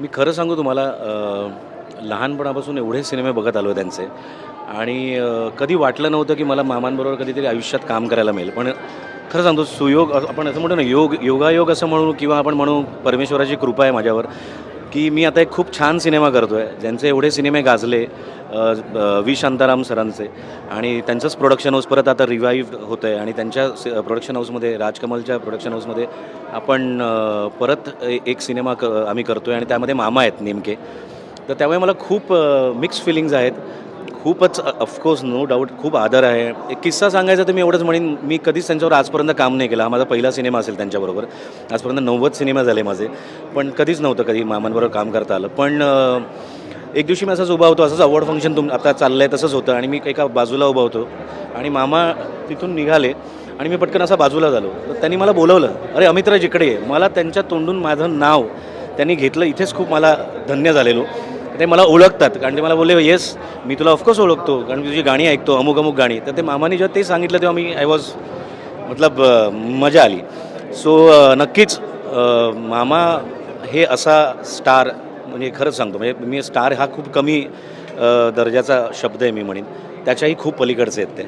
मी खरं सांगू तुम्हाला लहानपणापासून एवढे सिनेमे बघत आलो त्यांचे. आणि कधी वाटलं नव्हतं की मला मामांबरोबर कधीतरी आयुष्यात काम करायला मिळेल. पण खरं सांगतो सुयोग आपण असं म्हणतो ना योग योगायोग असं म्हणू किंवा आपण म्हणू परमेश्वराची कृपा आहे माझ्यावर. की मी आता एक खूप छान सिनेमा करतो आहे ज्यांचे एवढे सिनेमे गाजले वी व्ही. शांताराम सरांचे. आणि त्यांचंच प्रोडक्शन हाऊस परत आता रिवाईव्ह होतं आहे आणि त्यांच्या प्रोडक्शन हाऊसमध्ये राजकमलच्या प्रोडक्शन हाऊसमध्ये आपण परत एक सिनेमा क आम्ही करतो आहे आणि त्यामध्ये मामा आहेत नेमके. तर त्यामुळे मला खूप मिक्स फिलिंग्ज आहेत. खूपच ऑफकोर्स नो डाऊट खूप आदर आहे. एक किस्सा सांगायचा तर मी एवढंच म्हणेन मी कधीच त्यांच्यावर आजपर्यंत काम नाही केलं. हा माझा पहिला सिनेमा असेल त्यांच्याबरोबर. आजपर्यंत नव्वद सिनेमा झाले माझे. पण कधीच नव्हतं कधी मामांबरोबर काम करता आलं. पण एक दिवशी मी असंच उभा होतो असंच अवॉर्ड फंक्शन तुम आता चाललं आहे तसंच होतं आणि मी एका बाजूला उभा होतो आणि मामा तिथून निघाले आणि मी पटकन असा बाजूला झालो. तर त्यांनी मला बोलवलं अरे अमितराज इकडे मला त्यांच्या तोंडून माझं नाव त्यांनी घेतलं. इथेच खूप मला धन्य झालेलो. ते मला ओळखतात. कारण ते मला बोलले येस मी तुला ऑफकोर्स ओळखतो. कारण मी तुझी गाणी ऐकतो अमुक अमुक गाणी. तर ते मामाने जेव्हा ते सांगितलं तेव्हा मी आय वॉज मतलब मजा आली. सो नक्कीच मामा हे असा स्टार म्हणजे खरंच सांगतो म्हणजे मी स्टार हा खूप कमी दर्जाचा शब्द आहे मी म्हणेन. त्याच्याही खूप पलीकडचे आहेत ते.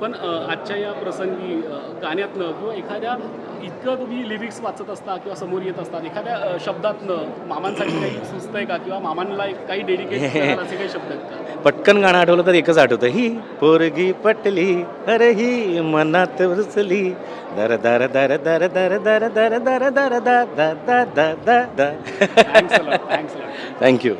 पण आजच्या या प्रसंगी गाण्यातनं किंवा एखाद्या इतकं तुम्ही लिरिक्स वाचत असता किंवा समोर येत असतात एखाद्या शब्दातनं मामांसाठी काही सुचतंय का किंवा मामांना एक काही डेडिकेट असे काही शब्द आहेत का पटकन गाणं आठवलं तर एकच आठवतं ही पोरगी पटली अरे ही मनात रुचली दर दर दर दर दर दर दर दर दर दा दा दा दा दा दा थँक्स थँक्स थँक्यू